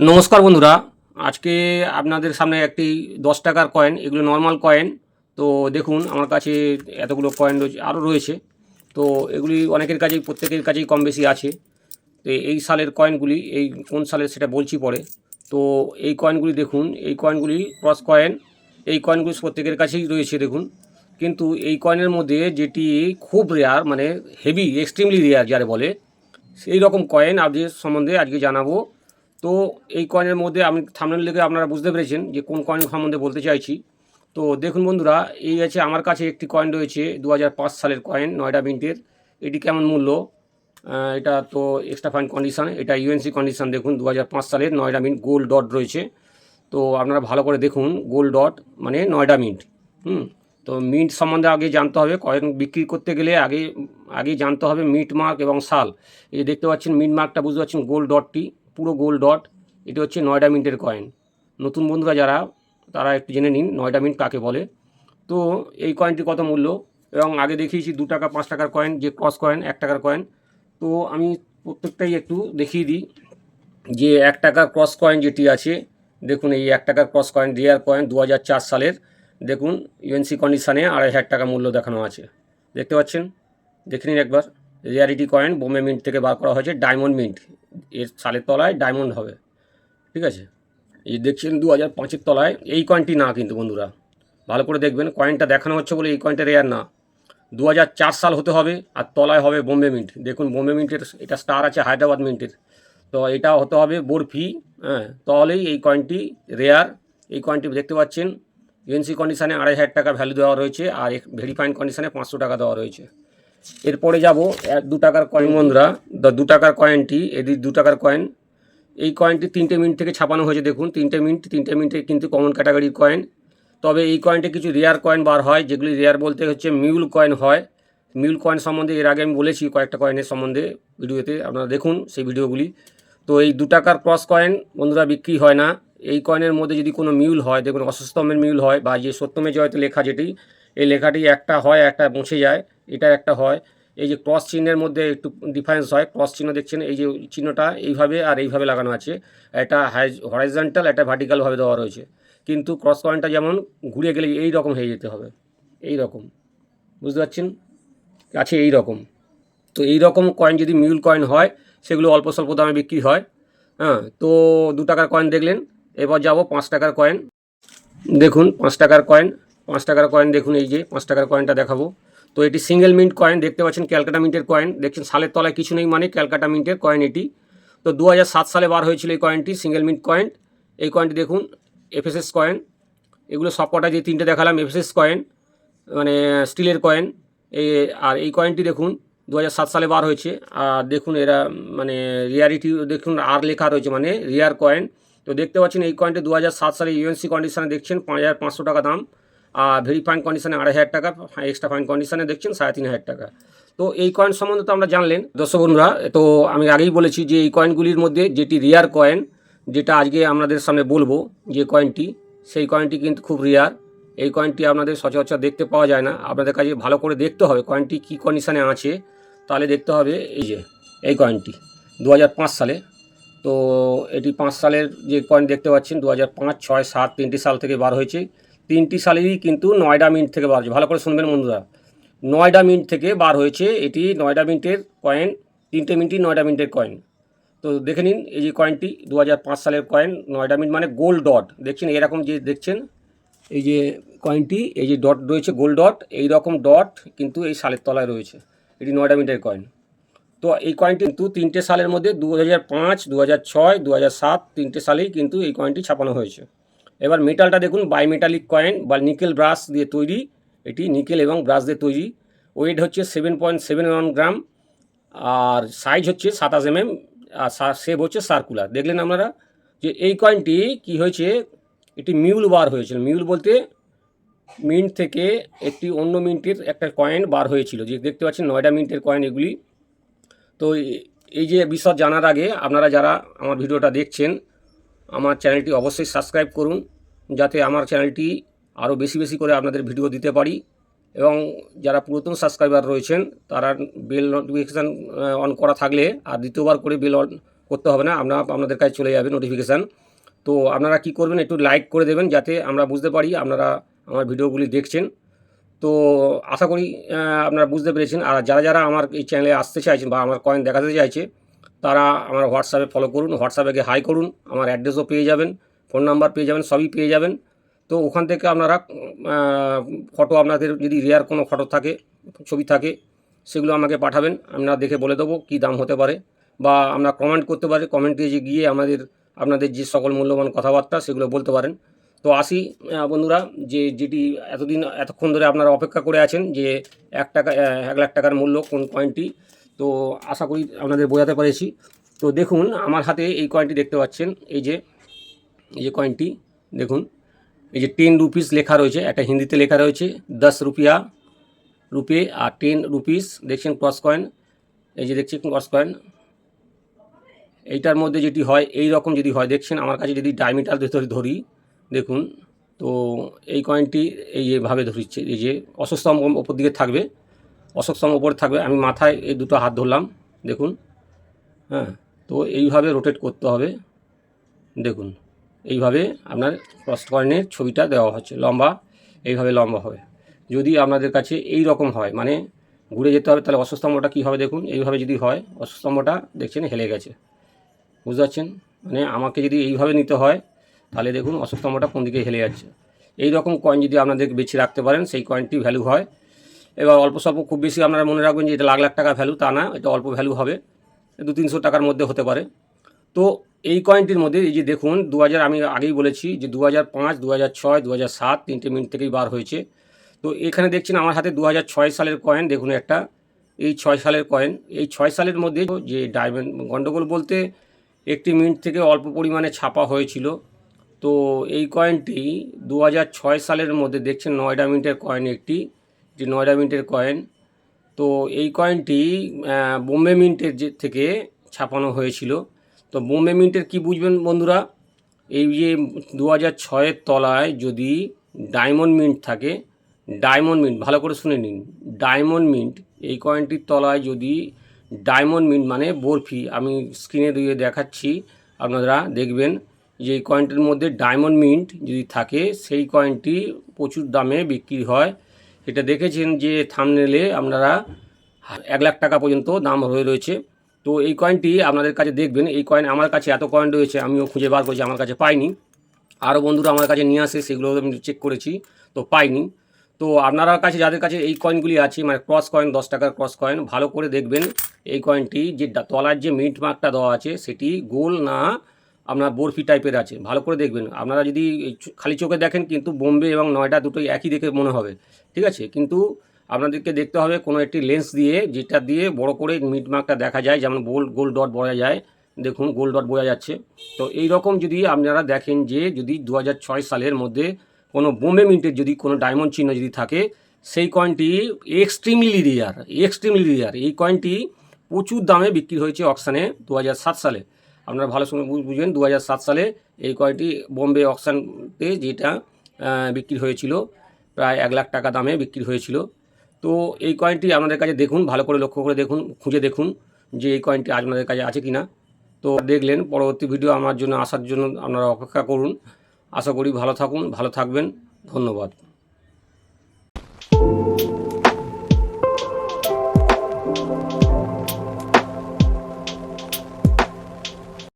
নমস্কার বন্ধুরা। আজকে আপনাদের সামনে একটি দশ টাকার কয়েন এগুলো নর্মাল কয়েন তো দেখুন, আমার কাছে এতগুলো কয়েন রয়েছে আরও রয়েছে। তো এগুলি অনেকের কাছেই, প্রত্যেকের কাছেই কম বেশি আছে। তো এই সালের কয়েনগুলি এই কোন সালের সেটা বলছি পরে। তো এই কয়েনগুলি দেখুন, এই কয়েনগুলি ক্রস কয়েন এই কয়েনগুলি প্রত্যেকের কাছেই রয়েছে, দেখুন। কিন্তু এই কয়েনের মধ্যে যেটি খুব রেয়ার মানে হেভি এক্সট্রিমলি রেয়ার যারে বলে, সেই রকম কয়েন আপনাদের সম্বন্ধে আজকে জানাব। তো এই কয়েনের মধ্যে আমি থামনেল লিখে আপনারা বুঝতে পেরেছেন যে কোন কয়েন সম্বন্ধে বলতে চাইছি। তো দেখুন বন্ধুরা, এই আছে আমার কাছে একটি কয়েন রয়েছে দু হাজার পাঁচ সালের কয়েন নয়ডা মিন্টের এটি কেমন মূল্য? এটা তো এক্সট্রা ফাইন কন্ডিশন এটা ইউএনসি কন্ডিশন দেখুন দু হাজার পাঁচ সালের নয়ডা মিন্ট গোল্ড ডট রয়েছে। তো আপনারা ভালো করে দেখুন গোল্ড ডট মানে নয়ডা মিন্ট হুম, তো মিন্ট সম্বন্ধে আগে জানতে হবে, কয়েন বিক্রি করতে গেলে আগে আগে জানতে হবে মিট মার্ক এবং সাল। এই দেখতে পাচ্ছেন মিন্ট মার্কটা বুঝতে পারছেন গোল্ড ডটটি পুরো গোল্ড ডট, এটি হচ্ছে নয়ডা মিন্টের কয়েন নতুন বন্ধুরা যারা, তারা একটু জেনে নিন নয়ডা মিন্ট কাকে বলে। তো এই কয়েনটি কত মূল্য? এবং আগে দেখিয়েছি দু টাকা, পাঁচ টাকার কয়েন যে ক্রস কয়েন এক টাকার কয়েন তো আমি প্রত্যেকটাই একটু দেখিয়ে দিই যে এক টাকার ক্রস কয়েন যেটি আছে, দেখুন এই এক টাকার ক্রস কয়েন রিয়ার কয়েন দু হাজার চার সালের। দেখুন ইউএনসি কন্ডিশনে আড়াই হাজার টাকা মূল্য দেখানো আছে। দেখতে পাচ্ছেন? দেখে নিন একবার। রিয়ারিটি কয়েন বোম্বে মিন্ট থেকে বার করা হয়েছে ডায়মন্ড মিন্ট। এর সালের তলায় ডায়মন্ড হবে। ঠিক আছে? এই দেখছেন দু হাজার পাঁচের তলায় এই কয়েনটি না কিন্তু বন্ধুরা। ভালো করে দেখবেন কয়েনটা দেখানো হচ্ছে বলে এই কয়েনটা রেয়ার না। দু সাল হতে হবে আর তলায় হবে বোম্বে মিন্ট দেখুন, বোম্বে মিন্টের এটা স্টার আছে, হায়দ্রাবাদ মিন্টের তো এটা হতে হবে বরফি হ্যাঁ তাহলেই এই কয়েনটি রেয়ার এই কয়েনটি দেখতে পাচ্ছেন ইউএনসি কন্ডিশানে আড়াই হাজার টাকা ভ্যালু দেওয়া রয়েছে আর ভেরিফাইন কন্ডিশানে পাঁচশো টাকা দেওয়া রয়েছে। এরপরে যাব দু টাকার কয়েন বন্ধুরা, দু টাকার কয়েনটি এদি দু টাকার কয়েন এই কয়েনটি তিনটে মিনিট থেকে ছাপানো হয়েছে, দেখুন, তিনটে মিনিট, তিনটে মিনিটে কিন্তু কমন ক্যাটাগরির কয়েন তবে এই কয়েনটি কিছু রেয়ার কয়েন বার হয়, যেগুলি রেয়ার বলতে হচ্ছে মিউল কয়েন হয়। মিউল কয়েন সম্বন্ধে এর আগে আমি বলেছি, কয়েকটা কয়েনের সম্বন্ধে ভিডিওতে, আপনারা দেখুন সেই ভিডিওগুলি। তো এই দু টাকার ক্রস কয়েন বন্ধুরা, বিক্রি হয় না। এই কয়েনের মধ্যে যদি কোনো মিউল হয়, দেখুন, অসস্তমের মিউল হয়, বা যে সত্যমে জয়তে লেখা যেটি, এই লেখাটি একটা হয়, একটা মুছে যায়। এটা একটা হয়। এই যে ক্রস চিহ্নের মধ্যে একটু ডিফারেন্স হয়। ক্রস চিহ্ন দেখছেন, এই যে চিহ্নটা এইভাবে আর এইভাবে লাগানো আছে। এটা হাই হরাইজন্টাল একটা ভার্টিক্যালভাবে দেওয়া রয়েছে। কিন্তু ক্রস কয়েনটা যেমন ঘুরে গেলে এই রকম হয়ে যেতে হবে। এই রকম। বুঝতে পারছেন? আছে এই রকম। তো এই রকম কয়েন যদি মিউল কয়েন হয়, সেগুলো অল্প স্বল্প দামে বিক্রি হয়। হ্যাঁ তো দু টাকার কয়েন দেখলেন। এবার যাব পাঁচ টাকার কয়েন দেখুন, পাঁচ টাকার কয়েন পাঁচ টাকার কয়েন দেখুন এই যে, পাঁচ টাকার কয়েনটা দেখাবো। তো এটি সিঙ্গেল মিন্ট কয়েন দেখতে পাচ্ছেন ক্যালকাটা মিন্টের কয়েন দেখছেন সালের তলায় কিছু নেই মানে ক্যালকাটা মিন্টের কয়েন এটি। তো দু সালে বার হয়েছিল এই কয়েনটি সিঙ্গেল মিন্ট কয়েন এই কয়েনটি দেখুন এফএসএস কয়েন এগুলো সব কটা যে তিনটে দেখালাম এফএসএস কয়েন মানে স্টিলের কয়েন এই আর এই কয়েনটি দেখুন দু সালে বার হয়েছে। আর দেখুন এরা মানে রিয়ারিটি দেখুন আর লেখা রয়েছে মানে রিয়ার কয়েন তো দেখতে পাচ্ছেন এই কয়েনটি দু সালে ইউএনসি কন্ডিশনে দেখছেন, পাঁচ হাজার পাঁচশো টাকা দাম। আর ভেরি ফাইন কন্ডিশনে আড়াই হাজার টাকা এক্সট্রা ফাইন কন্ডিশনে দেখছেন সাড়ে তিন হাজার টাকা। তো এই কয়েন সম্বন্ধে তো আমরা জানলেন। দর্শক বন্ধুরা, তো আমি আগেই বলেছি যে এই কয়েনগুলির মধ্যে যেটি রিয়ার কয়েন যেটা আজকে আপনাদের সামনে বলব যে কয়েনটি সেই কয়েনটি কিন্তু খুব রিয়ার এই কয়েনটি আপনাদের সচরাচর দেখতে পাওয়া যায় না। আপনাদের কাছে ভালো করে দেখতে হবে কয়েনটি কী কন্ডিশনে আছে। তাহলে দেখতে হবে এই যে, এই কয়েনটি দু হাজার পাঁচ সালে। তো এটি পাঁচ সালের যে কয়েন দেখতে পাচ্ছেন দু হাজার পাঁচ, ছয়, সাত, তিনটি সাল থেকে বার হয়েছে। তিনটি সালেরই কিন্তু নয়ডা মিন্ট থেকে বার হয়েছে। ভালো করে শুনবেন বন্ধুরা। নয়ডা মিন্ট থেকে বার হয়েছে এটি নয়ডা মিন্টের কয়েন, তিনটে মিন্টই নয়ডা মিন্টের কয়েন। তো দেখে নিন এই যে কয়েনটি দু সালের কয়েন, নয়ডা মিন্ট মানে গোল্ড ডট। দেখছেন এরকম যে দেখছেন, এই যে কয়েনটি, এই যে ডট রয়েছে গোল্ড ডট, এই রকম ডট কিন্তু এই সালের তলায় রয়েছে। এটি নয়ডা মিন্টের কয়েন। তো এই কয়েনটি কিন্তু তিনটে সালের মধ্যে দু হাজার পাঁচ দু হাজার ছয় দু হাজার সাত, তিনটে সালেই কিন্তু এই কয়েনটি ছাপানো হয়েছে। এবার মেটালটা দেখুন বায়োমেটালিক কয়েন বা নিকেল ব্রাশ দিয়ে তৈরি। এটি নিকেল এবং ব্রাশ দিয়ে তৈরি। ওয়েট হচ্ছে seven point seven one gram আর সাইজ হচ্ছে সাতাশ এমএম আর সেভ হচ্ছে সার্কুলার দেখলেন আপনারা যে এই কয়েনটি কি হয়েছে? এটি মিউল বার হয়েছিল। মিউল বলতে মিন্ট থেকে একটি অন্য মিন্টের একটা কয়েন বার হয়েছিল। যে দেখতে পাচ্ছেন নয়ডা মিন্টের কয়েন এগুলি। তো এই যে বিষয় জানার আগে আপনারা যারা আমার ভিডিওটা দেখছেন আমার চ্যানেলটি অবশ্যই সাবস্ক্রাইব করুন, যাতে আমার চ্যানেলটি আরও বেশি বেশি করে আপনাদের ভিডিও দিতে পারি। এবং যারা পুরাতন সাবস্ক্রাইবার রয়েছেন, তারা বেল নোটিফিকেশান অন করা থাকলে আর দ্বিতীয়বার করে বেল অন করতে হবে না, আপনারা আপনাদের কাছে চলে যাবে নোটিফিকেশান তো আপনারা কি করবেন, একটু লাইক করে দেবেন, যাতে আমরা বুঝতে পারি আপনারা আমার ভিডিওগুলি দেখছেন। তো আশা করি আপনারা বুঝতে পেরেছেন। আর যারা যারা আমার এই চ্যানেলে আসতে চাইছেন বা আমার কয়েন দেখাতে চাইছে তারা আমার হোয়াটসঅ্যাপে ফলো করুন, হোয়াটসঅ্যাপে গিয়ে হাই করুন, আমার অ্যাড্রেসও পেয়ে যাবেন ফোন নাম্বার পেয়ে যাবেন, সবই পেয়ে যাবেন। তো ওখান থেকে আপনারা ফটো আপনাদের যদি রেয়ার কোনো ফটো থাকে, ছবি থাকে, সেগুলো আমাকে পাঠাবেন, আমরা দেখে বলে দেবো কী দাম হতে পারে। বা আমরা কমেন্ট করতে পারি কমেন্টে যে গিয়ে আমাদের, আপনাদের যে সকল মূল্যবান কথাবার্তা, সেগুলো বলতে পারেন। তো আসি বন্ধুরা, যে যেটি এতদিন, এতক্ষণ ধরে আপনারা অপেক্ষা করে আছেন যে এক টাকা এক লাখ টাকার মূল্য কোন কয়েনটি তো আশা করি আপনাদের বোঝাতে পেরেছি। তো দেখুন, আমার হাতে এই কয়েনটি দেখতে পাচ্ছেন। এই যে এই যে কয়েনটি দেখুন। এই যে টেন রুপিস লেখা রয়েছে, একটা হিন্দিতে লেখা রয়েছে, দশ রুপিয়া রুপে আর টেন রুপিস দেখছেন ক্রস কয়েন এই যে দেখছেন ক্রস কয়েন এইটার মধ্যে যেটি হয়, এই রকম যদি হয়, দেখছেন আমার কাছে যদি ডায়মিটার ভেতরে ধরি দেখুন, তো এই কয়েনটি এই যেভাবে ধরিচ্ছে এই যে স্তম্ভ ওপর দিকে থাকবে। অশোক স্তম্ভ ওপরে থাকবে। আমি মাথায় এই দুটো হাত ধরলাম, দেখুন। হ্যাঁ তো এইভাবে রোটেট করতে হবে, দেখুন। এইভাবে আপনার কয়েনের ছবিটা দেওয়া হচ্ছে, লম্বা, এইভাবে লম্বা হবে। যদি আপনাদের কাছে এই রকম হয় মানে ঘুরে যেতে হবে, তাহলে অশ্বস্তম্ভটা কী হবে দেখুন, এইভাবে যদি হয় অশ্বস্তম্ভটা দেখছেন, হেলে গেছে। বুঝতে পারছেন মানে আমাকে যদি এইভাবে নিতে হয়, তাহলে দেখুন অশ্বস্তম্ভটা কোন দিকে হেলে যাচ্ছে। এই রকম কয়েন যদি আপনাদের বেছে রাখতে পারেন, সেই কয়েনটি ভ্যালু হয় এবার অল্প স্বল্প খুব বেশি আপনারা মনে রাখবেন যে এটা লাখ লাখ টাকা ভ্যালু তা না, এটা অল্প ভ্যালু হবে। দু তিনশো টাকার মধ্যে হতে পারে। তো এই কয়েনটির মধ্যে এই যে দেখুন, দু হাজার আমি আগেই বলেছি যে দু হাজার পাঁচ, দু হাজার ছয়, দু হাজার সাত তিনটে মিনিট থেকেই বার হয়েছে। তো এখানে দেখছেন আমার হাতে দু হাজার ছয় সালের কয়েন দেখুন একটা। এই ছয় সালের কয়েন এই ছয় সালের মধ্যে যে ডায়মন্ড গন্ডগোল বলতে একটি মিনিট থেকে অল্প পরিমাণে ছাপা হয়েছিল। তো এই কয়েনটি দু হাজার ছয় সালের মধ্যে দেখছেন নয়ডা মিনিটের কয়েন একটি যে নয়ডা মিনিটের কয়েন তো এই কয়েনটি বোম্বে মিন্টের যে থেকে ছাপানো হয়েছিল। তো বোম্বে মিন্টের কি বুঝবেন বন্ধুরা? এই যে দু হাজার ছয়ের তলায় যদি ডায়মন্ড মিন্ট থাকে ডায়মন্ড মিন্ট ভালো করে শুনে নিন। ডায়মন্ড মিন্ট এই কয়েনটির তলায় যদি ডায়মন্ড মিন্ট মানে বরফি, আমি স্ক্রিনে দিয়ে দেখাচ্ছি, আপনারা দেখবেন যে এই কয়েনটির মধ্যে ডায়মন্ড মিন্ট যদি থাকে, সেই কয়েনটি প্রচুর দামে বিক্রি হয়। এটা দেখেছেন যে থামনেলে আপনারা এক লাখ টাকা পর্যন্ত দাম হয়ে রয়েছে। তো এই কয়েনটি আপনাদের কাছে দেখবেন, এই কয়েন আমার কাছে এত কয়েন রয়েছে, আমিও খুঁজে বার করেছি, আমার কাছে পাইনি। আরও বন্ধুরা আমার কাছে নিয়ে আসে, সেগুলো আমি চেক করেছি, তো পাইনি। তো আপনারা কাছে, যাদের কাছে এই কয়েনগুলি আছে মানে ক্রস কয়েন দশ টাকার ক্রস কয়েন ভালো করে দেখবেন, এই কয়েনটি যে তলার যে মিন্ট মার্কটা দেওয়া আছে, সেটি গোল না আপনার বরফি টাইপের আছে, ভালো করে দেখবেন। আপনারা যদি খালি চোখে দেখেন কিন্তু বোম্বে এবং নয়ডা দুটোই একই দেখে মনে হবে, ঠিক আছে? কিন্তু আপনাদেরকে দেখতে হবে কোনো একটি লেন্স দিয়ে, যেটা দিয়ে বড় করে মিট মার্কটা দেখা যায়, যেমন গোল গোল ডট বোঝা যায়। দেখুন, গোল ডট বোঝা যাচ্ছে। তো এই রকম যদি আপনারা দেখেন যে, যদি দু হাজার ছয় সালের মধ্যে কোনো বোম্বে মিন্টের যদি কোনো ডায়মন্ড চিহ্ন যদি থাকে, সেই কয়েনটি এক্সট্রিমলি রিয়ার এক্সট্রিমলি রিয়ার এই কয়েনটি প্রচুর দামে বিক্রি হয়েছে অকশানে দু হাজার সাত সালে। আপনারা ভালো সঙ্গে বুঝবেন দু হাজার সাত সালে এই কয়েনটি বোম্বে অকশানতে যেটা বিক্রি হয়েছিল, প্রায় এক লাখ টাকা দামে বিক্রি হয়েছিল। তো এই কয়েনটি আপনাদের কাছে দেখুন, ভালো করে লক্ষ্য করে দেখুন, খুঁজে দেখুন যে এই কয়েনটি আপনাদের কাছে আছে কি না তো দেখলেন, পরবর্তী ভিডিও আমার জন্য, আসার জন্য আপনারা অপেক্ষা করুন। আশা করি ভালো থাকুন, ভালো থাকবেন, ধন্যবাদ।